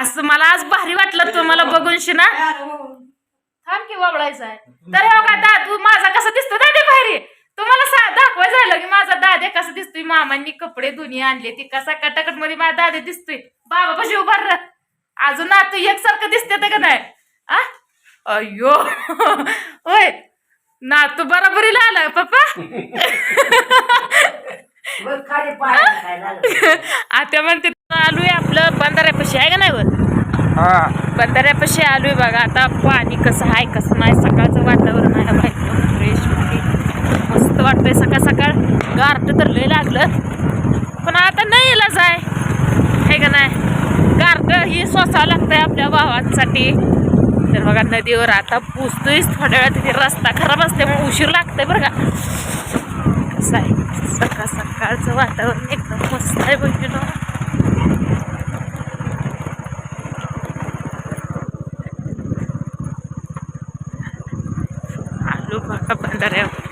असं मला आज भारी वाटलं तुम्हाला बघून शिना. थांब की वळायचं आहे. तर हे बघा दादू माझा कसा दिसतो दादे भारी? तुम्हाला सा दाखवाय झालं की माझा दादे कसा दिसतोय? मामांनी कपडे दुनिय आणले ती कसा कटाकटमध्ये माझा दादे दिसतोय. बाबा पाशी उभार. अजून ना तू एकसारखं दिसते का नाही? आ? अय्यो. होय. ना तू बरोबरीला आला पप्पा. आता म्हणते आलोय. आपलं बंधाऱ्यापाशी आहे का नाही वर हा. बंधाऱ्यापाशी आलोय बघा आता पाणी कसं आहे कसं नाही सकाळचं वातावरण आहे बाहेर. फ्रेश मस्त वाटतंय सकाळ सकाळ. गारट तर लय लागलं. पण आता नाही यायला जाय. हे का नाही? गारट ही सोसावं लागतंय आपल्या भावांसाठी. तर बघा नदीवर आता पुसतोय थोड्या वेळात. हे रस्ता खराब असल्यामुळे उशीर लागतंय बरं का. कसं आहे? सकाळ सकाळचं वातावरण एकदम मस्त आहे बघितलं आलो बघा बंधाऱ्यावर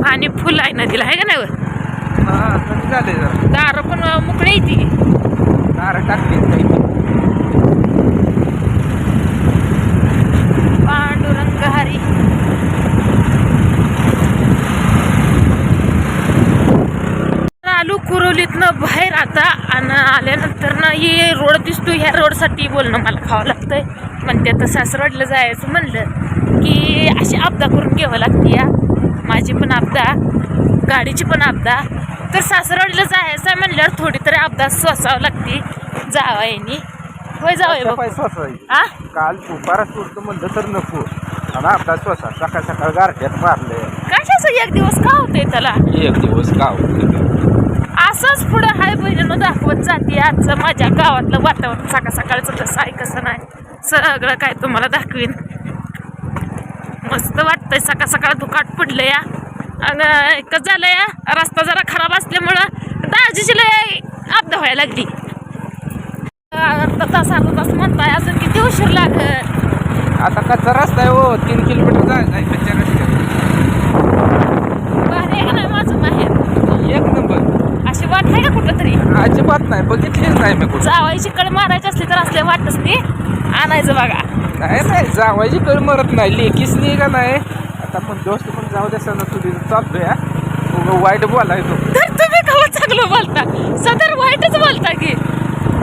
पाणी फुल आहे नदीला आहे का नाही? हा दारं पण मोकळी आहे ती नारळ टाकली काही पांडुरंग हरी आलू कुरवलीतनं बाहेर आता आणि आल्यानंतर ना हे रोड दिसतो ह्या रोडसाठी बोलणं मला खावं लागतंय. म्हणते आता सासरवाडीला जायचं म्हणलं की अशी आपदा करून घ्यावं लागते या. माझी पण आपदा गाडीची पण आपदा. तर सासरवाडीला जायचं आहे म्हणल्यावर थोडी तरी आपदा सोसावं लागते. जावा यांनी होय जावं आ? काल दुपारा सोडतो म्हणलं तर नको. स्वसा सकाळ सकाळ गारठ्यात मारले कशाचं एक दिवस का होतंय त्याला? एक दिवस गाव असंच पुढं हाय बहिणीनं दाखवत जाते आजचं माझ्या गावातलं वातावरण. सकाळ सकाळचं कसं आहे कसं नाही. सगळं काय तुम्हाला दाखवीन. मस्त वाटतंय सकाळ सकाळ दुकाट पडलं या आणि कसं झालं या रस्ता जरा खराब असल्यामुळं दाजीची लय आपदा व्हायला लागली. अर्धा तास अर्धा तास म्हणताय अजून किती उशीर लागत आता कच्चा रस्ता आहे हो तीन किलोमीटर जायचं आहे कच्च्या रस्त्यात भारी आहे का नाही माझं माहेर एक नंबर अशी वाट आहे का कुठं तरी अजिबात नाही बघितलीच नाही मी कुठं. जावायची कड मारायची असली तर असले वाटच ते. आणायचं बघा. नाही नाही जावायची कळ मरत नाही लेकीच नाही का नाही? आता पण दोस्त पण जाऊ द्या सण तुझी चालतोय हा. उगा वाईट बोलायचो. तर तुम्ही कवा चांगलं बोलता? सदर वाईटच बोलता की.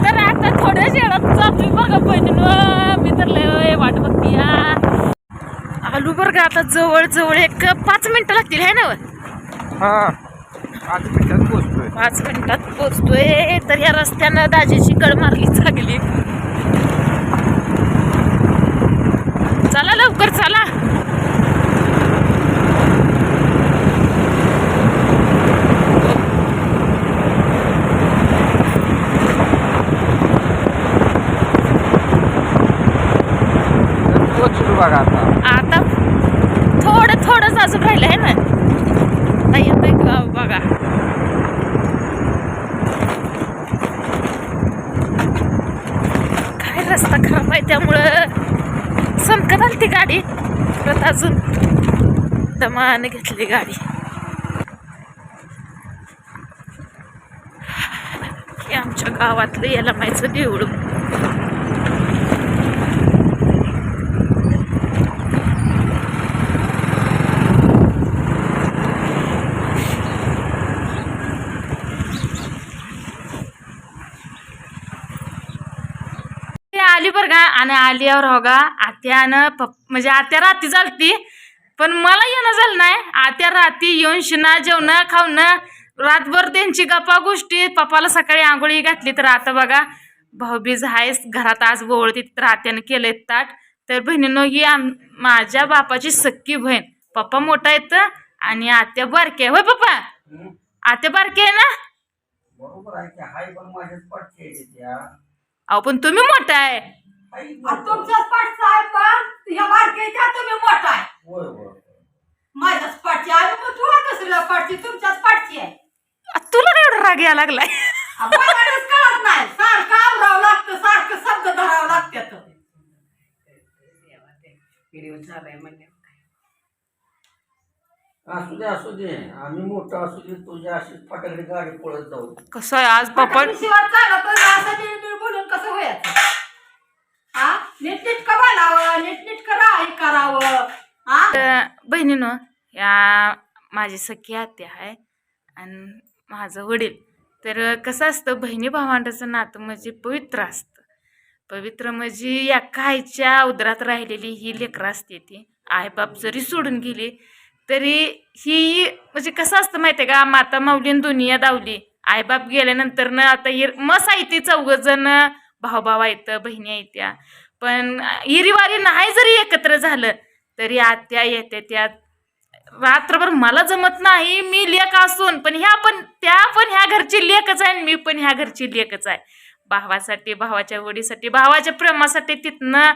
तर आता थोड्या वेळात जातोय बघा बहिणीनं. मी तर लय वाट बघती आलू बरं का आता जवळ जवळ एक पाच मिनिटं लागतील है ना हा. पाच मिनिटात पोचतोय पाच मिनिटात पोचतोय तर या रस्त्यानं दाजीची कड मारली चांगली. चला लवकर चला. पोचलो बघा आता. आता थोडं थोडंच अजून राहिलं आहे ना? आता येतंय गाव बघा. काय रस्ता खराब आहे त्यामुळं संकट आली ती गाडी. परत अजून दमाने घेतली गाडी. आमच्या गावातलं याला माहिती देऊळ ते आली बरं का आणि आल्यावर हो का आत्यानं पप म्हणजे आत्या राती चालती पण मला येणं झालं नाही. आत्या राती येऊन शिना जेवणं खावणं रातभर त्यांची गप्पा गोष्टी पप्पाला सकाळी आंघोळी घातली तर आता बघा भाऊबीज आहेस घरात आज बोवळती तर आत्यानं केलंय ताट. तर बहिणीनं ही आम माझ्या बापाची सक्की बहीण. पप्पा मोठा येत आणि आत्या बारकी आहे. होय पप्पा? आत्या बारकी आहे ना? बरोबर आहे अहो पण तुम्ही मोठा आहे. तुमच्याच पाठचा आहे पण या मार्केटच्या तुम्ही मोठा आहे. होय होय. माझ्याच पाठची आहे मग तू दुसऱ्या पाठची तुमच्याच पाठची आहे. आ, तुला काय एवढा राग यायला लागलाय? आपल्यालाच कळत नाही. सारखं आवरावं लागतं सारखं शब्द धरावं लागतात व्हिडिओ म्हणजे असू दे असू दे. आम्ही मोठं असू दे तुझ्या अशीच फाटाकडे गाडी पळत जाऊ. कसं आहे आज पप्पा शिवाय चालत असं नीट बोलून कसं व्हायचं नीटनीटकं बोलावं? नीटनीटकं राही करावं? हा बहिणीनो या माझी सखी आत्या आहे आणि माझं वडील. तर कसं असतं बहिणी भावांडाचं नातं म्हणजे पवित्र असतं. पवित्र म्हणजे या कायच्या उदरात राहिलेली ही लेकरं असते ती. आईबाप जरी सोडून गेली तरी ही म्हणजे कसं असतं माहिती आहे का माता माऊलीन दुनिया दावली. आईबाप गेल्यानंतर ना आता मस आहे ती चौघजण भाऊ भाऊ आहेत बहिणी आहेत त्या. पण इरीवारी नाही जरी एकत्र झालं तरी आत्या येते त्यात. रात्रभर मला जमत नाही मी लेख असून पण ह्या पण त्या पण ह्या घरची लेखच आहे मी पण ह्या घरची लेखच आहे. भावासाठी भावाच्या वडीसाठी भावाच्या प्रेमासाठी तिथनं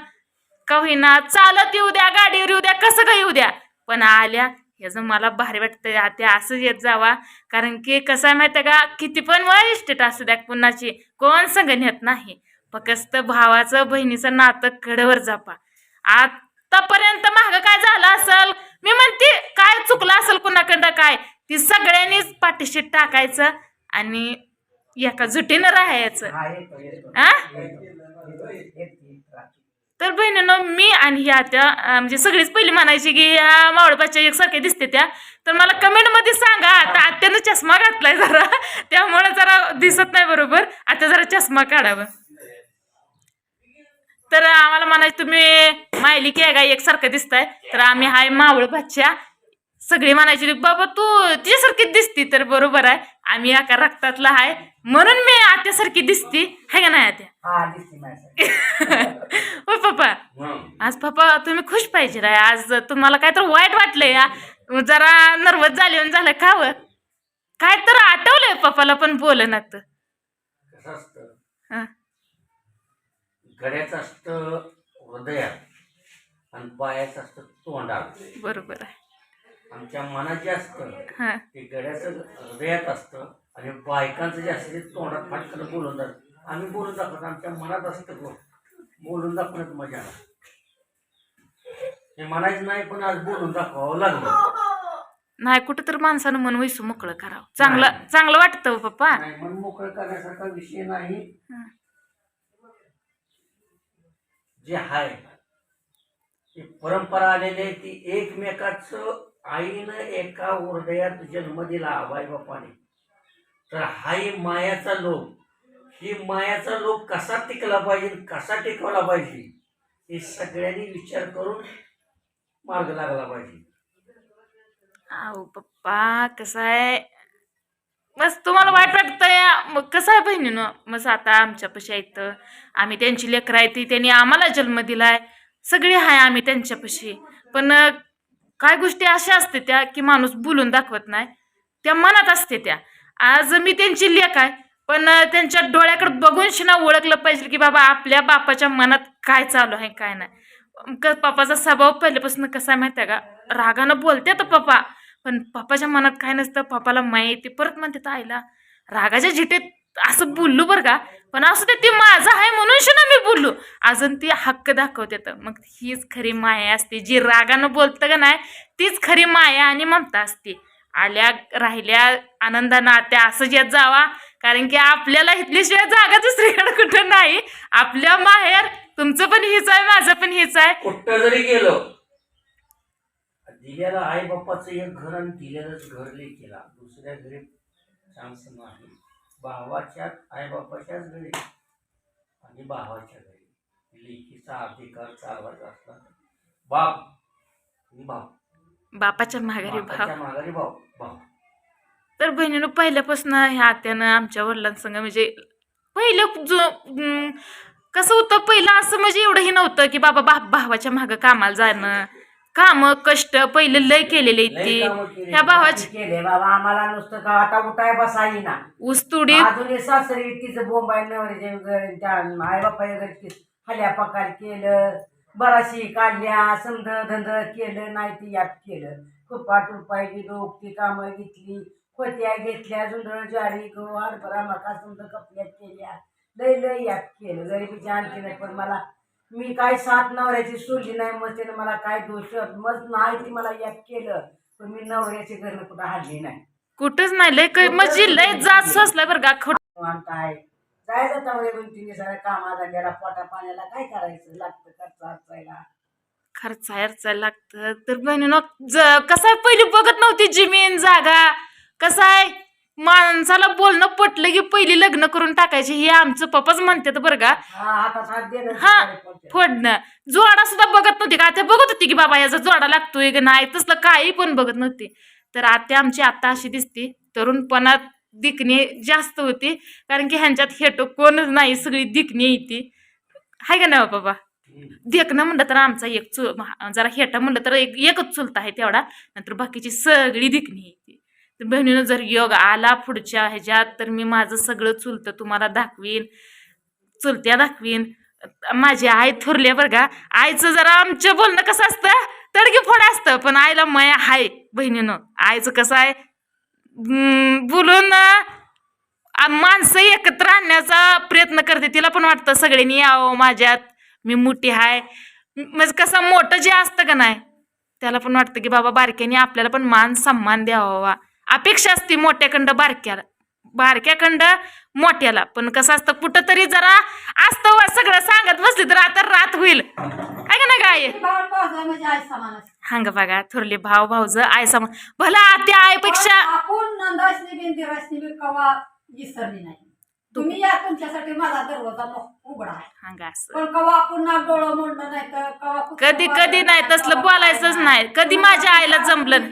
का होईना चालत येऊ द्या गाडीवर येऊ द्या कसं काय येऊ द्या. पण आल्या ह्याचं मला भारी वाटतं आत्या असं येत जावा. कारण की कसं आहे माहिती आहे का किती पण वय इस्टेट असू द्या कुणाची कोण संग नेत नाही. फक्त भावाचं बहिणीचं नातं कडेवर जापा. आतापर्यंत मागं काय झालं असेल? मी म्हणते काय चुकलं असेल कुणाकडं काय? ती सगळ्यांनीच पाठीशी टाकायचं आणि एका जुटीनं राहायचं. हा. तर बहिणीनं मी आणि ह्या त्या म्हणजे सगळीच पहिली म्हणायची की ह्या मावळबाच्या एकसारख्या दिसते त्या. तर मला कमेंटमध्ये सांगा आता आत्यानं चष्मा घातलाय जरा. त्यामुळे जरा दिसत नाही बरोबर. आता जरा चष्मा काढावं. तर आम्हाला म्हणायचं तुम्ही मायली की आहे का? एकसारखं दिसताय. तर आम्ही हाय मावळ बच्च्या सगळी म्हणायची बाबा तू तिच्यासारखीच दिसती. तर बरोबर आहे. आम्ही एका रक्तातला आहे म्हणून मी आत्यासारखी दिसती. है का नाही आत्या? हा पप्पा. हं. आज पप्पा तुम्ही खुश पाहिजे राय आज तुम्हाला काय तर वाईट वाटलंय या जरा नर्वस झाले झालं का व काय तर आठवलंय पप्पाला पण बोल ना तर असतं. गड्याचं असतं हृदयात आणि पायाचं असतं तोंडात बरोबर आहे. आमच्या मनात जे असतं हा. ते गड्याचं हृदयात असतं आणि बायकांचं जे असतं ते तोंडात फाटकन बोलून जात. आम्ही बोलून दाखवतो आमच्या मनात असतं गो बोलून दाखवण्यात मजा. हे म्हणायचं नाही पण आज बोलून दाखवावं लागलं. नाही कुठं तर माणसानं मन वैसू मोकळं करावं. चांगलं चांगलं वाटतं हो पप्पा. नाही मन मोकळं करण्यासारखा विषय नाही. हं. जे आहे. ती परंपरा आलेली आहे ती एकमेकाचं आईनं एका हृदयात जन्म दिला बाई बापाने. तर हाही मायाचा लोक ही मायाचा लोक कसा टिकला पाहिजे कसा टिकवला पाहिजे हे सगळ्यांनी विचार करून मार्ग लागला पाहिजे. अहो पप्पा कसा आहे? बस तुम्हाला वाईट वाटतंय. मग कसं आहे बहिणीनं? मग आता आमच्यापाशी आहेत. आम्ही त्यांची लेकरं आहेत ती त्यांनी आम्हाला जन्म दिलाय. सगळी आहे आम्ही त्यांच्यापाशी. पण काय गोष्टी अशा असते त्या की माणूस बोलून दाखवत नाही. त्या मनात असते त्या. आज मी त्यांची लेख आहे पण त्यांच्या डोळ्याकडे बघून शिना ओळखलं पाहिजे की बाबा आपल्या बापाच्या मनात काय चालू आहे काय नाही. क स्वभाव पहिल्यापासून कसा आहे माहिती आहे का? रागानं बोलते तर पप्पा पण पप्पाच्या मनात काय नसतं पप्पाला माहिती. परत म्हणते तर आईला रागाच्या झिटेत असं बोललो बरं का पण असं ते ती माझं आहे म्हणून ना मी बोललो. अजून ती हक्क दाखवते तर. मग हीच खरी माया असते. जी रागानं बोलतं का नाही तीच खरी माया आणि ममता असते. आल्या राहिल्या आनंदानं आत्या असंच यात जावा. कारण की आपल्याला इथल्याशिवाय जागा दुसरीकडे कुठं नाही. आपल्या माहेर तुमचं पण हीच आहे माझं पण हीच आहे. कुठं जरी गेलो दिलेलं आई बाप्पाचं एक घर आणि दिलेलंच घर लेकीला. दुसऱ्या घरी चान्स नाही. भावाच्याच आई बाप्पाच्याच घरी. आणि भावाच्या घरी. लेकीचा अधिकार चालवायचा असला बाप आणि भाव बापाच्या माघारी भाव बापाच्या माघारी भाव भाव तर बहिणीनं पहिल्यापासून ह्या आत्यानं आमच्या वडिलांसंग म्हणजे पहिलं जो अं, कसं होतं? पहिलं असं म्हणजे एवढंही नव्हतं की बाबा बा भावाच्या मागं कामाला जाणं. काम कष्ट पहिलं लय केलेले ती. ह्या भावाची केले. बाबा आम्हाला नुसतं का आता उठाय बसाई ना ऊसतुडी अजून सासरी तिचं बोंबाई नवऱ्याच्या आई हल्या पकार केलं. बराशी काढल्या समध धंद केलं नाही ती यात केलं. खुपा टुपायची डोक ती कामं घेतली. खोत्या घेतल्या जुंधळ ज्वारी गहू हरभरा मका समजा कपल्यात केल्या. लय लय यात केलं. गरिबीच्या आणखी नाही पण मला मी काय सात नवऱ्याची सोडली नाही मग त्यानं मला काय दोष? मग नाही ती मला यात केलं पण मी नवऱ्याची घरनं कुठं हल्ली नाही. कुठंच नाही लय क- म्हणजे लय जात सोसलाय बरं का खोट निवांत आहे. जायचं त्यामध्ये दोन तीन दिवसाला कामाला गेला पोटा पाण्याला काय करायचं? लागतं खर्च अडचायला. खर्च हरचायला लागतं. तर बहिणीनं ज- कसं आहे पहिली बघत नव्हती जमीन जागा? कसं आहे माणसाला बोलणं पटलं की पहिली लग्न करून टाकायचे. हे आमचं पप्पाच म्हणतात बरं का. हा हा फोडणं. जोडा सुद्धा बघत नव्हती का? त्या बघत होती की बाबा याचा जोडा लागतोय की नाही? तसलं काही पण बघत नव्हती. तर आता आमची आता अशी दिसते. तरुणपणात दिकणे जास्त होती. कारण की ह्यांच्यात हेटो कोणच नाही सगळी दिकणे येते हाय का नाही हो बाबा? देखणं म्हणलं तर आमचा एक चु जरा हेटा म्हणलं तर एक एकच चुलता आहे तेवढा. नंतर बाकीची सगळी दिकणी येते तर बहिणीनं जर योग आला पुढच्या ह्याच्यात तर मी माझं सगळं चुलतं तुम्हाला दाखवीन. चुलत्या दाखवीन. माझी आई थोरली बरं का. आईचं जरा आमचं बोलणं कसं असतं? तडकी फोड असतं पण आईला मया हाय बहिणीनं. आईचं कसं आहे? बोलून माणसं एकत्र आणण्याचा प्रयत्न करते. तिला पण वाटतं सगळ्यांनी यावं माझ्यात मी मोठी हाय म्हणजे कसं मोठं जे असतं का नाही त्याला पण वाटतं की बाबा बारक्याने आपल्याला पण मान सन्मान द्यावा. अपेक्षा असते मोठ्याखंड बारक्याला. बारक्याखंड मोठ्याला. पण कसं असतं कुठं तरी जरा असतं सगळं सांगत बसली तर आता रात होईल. आहे का ना काय हांग बघा थोरले भाव भाऊज आय सम भला त्या नाही. तुम्ही या तुमच्यासाठी माझा दरवाजा उघडा पण कधी कधी नाही तसलं बोलायचंच नाही. कधी माझ्या आईला जमलं नाही.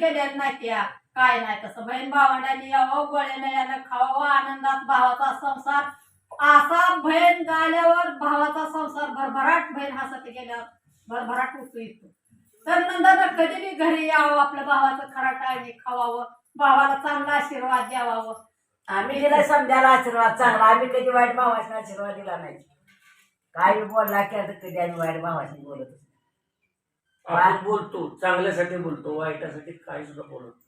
काय नाही तसं. बहीण भावंडांनी यावं गोळ्याने यानं खावावं आनंदात भावाचा संसार. असा बहीण गाल्यावर भावाचा संसार भरभराट बहीण हसत गेल्यावर भरभराट होतो इथं तर नंतर कधी बी घरी यावं आपल्या भावाचं खरा टाळणी खावावं भावाला चांगला आशीर्वाद द्यावावं. आम्ही दिला समजायला आशीर्वाद चांगला. आम्ही कधी वाईट भावाचा आशीर्वाद दिला नाही. काय बोलला की आता कधी आम्ही वाईट भावाशी बोलत. आपण बोलतो चांगल्यासाठी बोलतो वाईटासाठी काही सुद्धा बोलत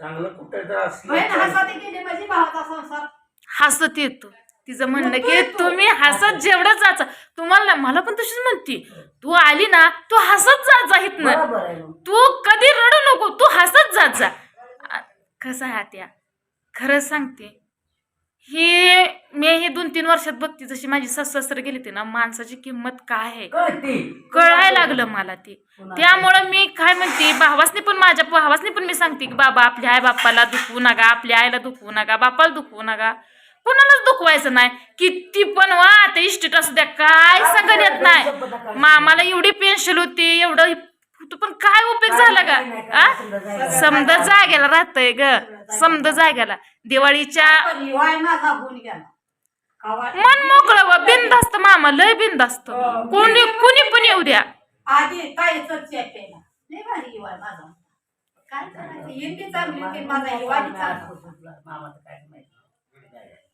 चांगलं कुठं जर बहीण असलं हसत गेली भावाचा संसार. हसत येतो. तिचं म्हणणं की येतो. तुम्ही हसत जेवढं जायचं तुम्हाला ना मला पण तशीच म्हणती. तू आली ना तू हसत जात जा इथनं. बरोबर आहे मग. तू कधी रडू नको तू हसत जात जा आ, कसं आहे त्या खरं सांगते हे मी हे दोन तीन वर्षात बघते. जशी माझी सासू गेली होती ना माणसाची किंमत काय आहे? कळायला लागलं मला ते. त्यामुळं मी काय म्हणते भावासनी पण माझ्या भावासनी पण मी सांगते की बाबा आपल्या आई बाप्पाला दुखवू नका आपल्या आईला दुखवू नका बापाला दुखवू नका. कोणालाच दुखवायचं नाही. किती पण वा ते इस्टेट असू द्या काय सांगत येत नाही. मामाला एवढी पेन्शन होती एवढं होतं, पण काय उपयोग झाला का आ? समजा जाग्याला राहतंय ग. समजा जाग्याला दिवाळीच्या पण हिवाय माझा होऊन गेला. कवा मन मोकळं व बिनधास्त मामा लय बिनधास्त. कोणी कुणी पण येऊ द्या. आधी काय चर्चा केला? नाही भारी हिवाय माझा काय करायचं? हिंदी चांगली होती माझा हिवाळी चांगला मामाचं काय माहिती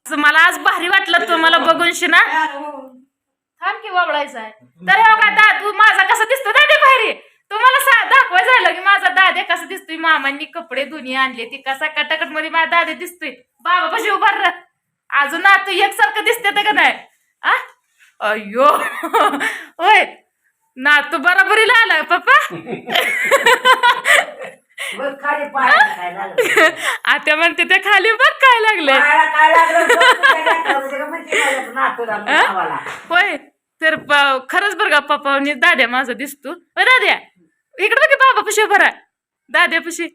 असं मला आज भारी वाटलं तुम्हाला बघून शिना. तयार होऊन थांब की वबळायचं आहे. तर हो का दादू माझा कसं दिसतो? दादे भारी तुम्हाला सा दाखवाय झालं की माझा दादे कसं दिसतोय मामांनी कपडे दुनिया आणले ती कसा कटाकटमध्ये माझा दादे दिसतोय बाबा पाशी उभार. अजून ना तू एकसारखं दिसते का नाही आ अय्यो होय ना तू बरोबरीला आला पप्पा आता म्हणते ते खाली बघ काय लागलं म्हणजे. होय तर प- खरंच बरं का पप्पानी दाद्या माझा दिसतो दाद्या इकडे बघ बाबा पशी बरा दाद्या पशी